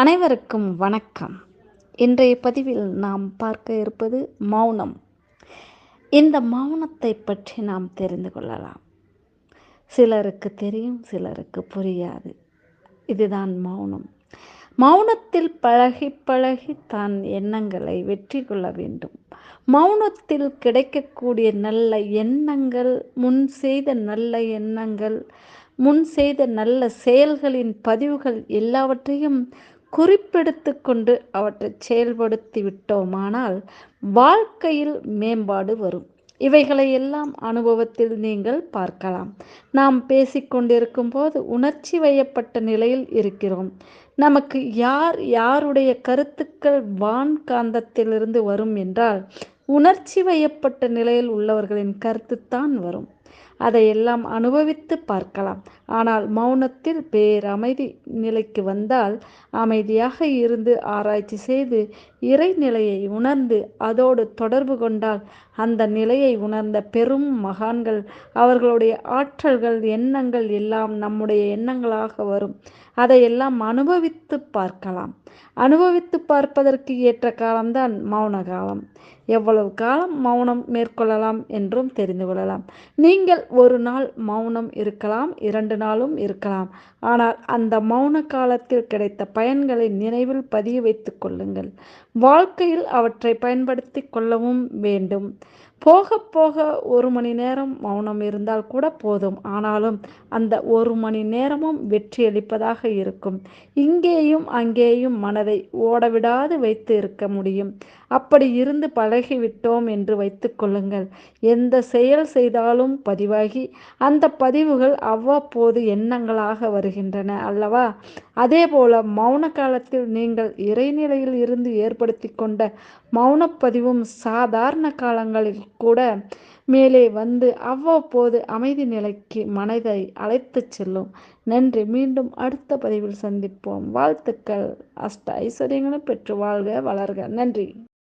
அனைவருக்கும் வணக்கம். இன்றைய பதிவில் நாம் பார்க்க இருப்பது மௌனம். இந்த மௌனத்தை பற்றி நாம் தெரிந்து கொள்ளலாம். சிலருக்கு தெரியும் சிலருக்கு புரியாது. இதுதான் மௌனம். மௌனத்தில் பழகி பழகி தான் எண்ணங்களை வெற்றி கொள்ள வேண்டும். மௌனத்தில் கிடைக்கக்கூடிய நல்ல எண்ணங்கள் முன் செய்த நல்ல எண்ணங்கள் முன் செய்த நல்ல செயல்களின் பதிவுகள் எல்லாவற்றையும் குறிப்பெடுத்து கொண்டு அவற்றை செயல்படுத்தி விட்டோமானால் வாழ்க்கையில் மேம்பாடு வரும். இவைகளை எல்லாம் அனுபவத்தில் நீங்கள் பார்க்கலாம். நாம் பேசிக்கொண்டிருக்கும் போது உணர்ச்சி வயப்பட்ட நிலையில் இருக்கிறோம். நமக்கு யார் யாருடைய கருத்துக்கள் வான் காந்தத்திலிருந்து வரும் என்றால் உணர்ச்சி வயப்பட்ட நிலையில் உள்ளவர்களின் கருத்துத்தான் வரும். அதையெல்லாம் அனுபவித்து பார்க்கலாம். ஆனால் மௌனத்தில் பேரமைதி நிலைக்கு வந்தால் அமைதியாக இருந்து ஆராய்ச்சி செய்து இறைநிலையை உணர்ந்து அதோடு தொடர்பு கொண்டால் அந்த நிலையை உணர்ந்த பெரும் மகான்கள் அவர்களுடைய ஆற்றல்கள் எண்ணங்கள் எல்லாம் நம்முடைய எண்ணங்களாக வரும். அதையெல்லாம் அனுபவித்து பார்க்கலாம். அனுபவித்து பார்ப்பதற்கு ஏற்ற காலம்தான் மௌன காலம் எவ்வளவு காலம் மௌனம் மேற்கொள்ளலாம் என்றும் தெரிந்து கொள்ளலாம். நீங்கள் ஒரு நாள் மௌனம் இருக்கலாம் இரண்டு நாளும் இருக்கலாம். ஆனால் அந்த மௌன காலத்தில் கிடைத்த பயன்களை நினைவில் பதிய வைத்துக் கொள்ளுங்கள். வாழ்க்கையில் அவற்றை பயன்படுத்தி கொள்ளவும் வேண்டும். போக போக ஒரு மணி நேரம் மௌனம் இருந்தால் கூட போதும். ஆனாலும் அந்த ஒரு மணி நேரமும் வெற்றியளிப்பதாக இருக்கும். இங்கேயும் அங்கேயும் மனதை ஓடவிடாது வைத்து இருக்க முடியும். அப்படி இருந்து பழகிவிட்டோம் என்று வைத்துக் கொள்ளுங்கள். எந்த செயல் செய்தாலும் பதிவாகி அந்த பதிவுகள் அவ்வப்போது எண்ணங்களாக வருகின்றன அல்லவா? அதே போல மௌன காலத்தில் நீங்கள் இறைநிலையில் இருந்து ஏற்படுத்தி கொண்ட மௌனப்பதிவும் சாதாரண காலங்களில் கூட மேலே வந்து அவ்வப்போது அமைதி நிலைக்கு மனதை அழைத்துச் செல்லும். நன்றி. மீண்டும் அடுத்த பதிவில் சந்திப்போம். வாழ்த்துக்கள். அஷ்ட ஐஸ்வர்யங்களும் பெற்று வாழ்க வளர்க. நன்றி.